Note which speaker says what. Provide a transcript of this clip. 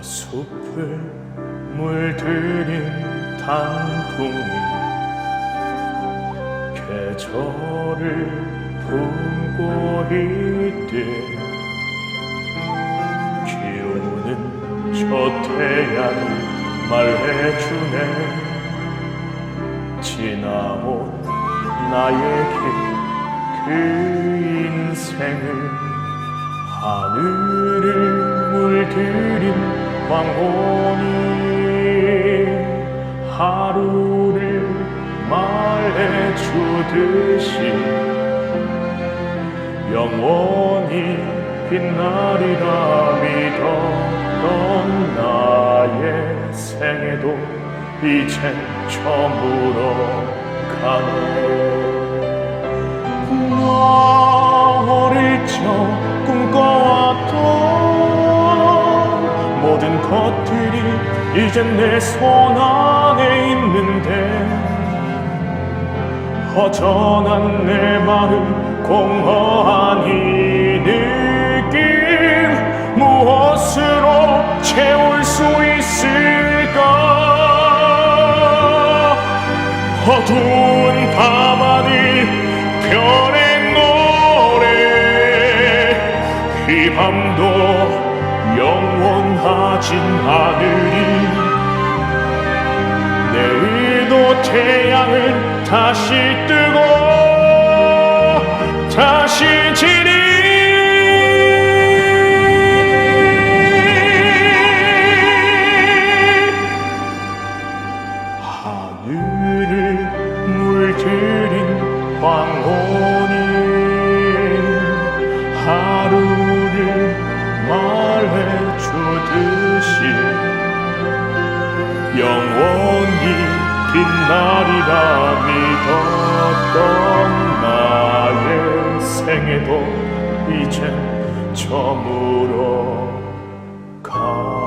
Speaker 1: 숲을 물들인 단풍이 계절을 품고 있듯 기우는 저 태양이 말해주네. 지나온 나에게 그 인생을 물들인 황혼이 하루를 말해 주듯이 영원히 빛나리라 믿었던 나의 생애도 이젠 저물어 가네 것들이 이젠 내 손 안에 있는데 허전한 내 마음 공허한 이 느낌 무엇으로 채울 수 있을까? 어두운 밤하늘 별의 노래 이 밤도 영원 하진 않으리 내일도 태양은 다시 뜨고 다시 지리 하늘을 물들인 황혼이 하루를 말해 주듯이 영원히 빛나리라 믿었던 나의 생애도 이젠 저물어 가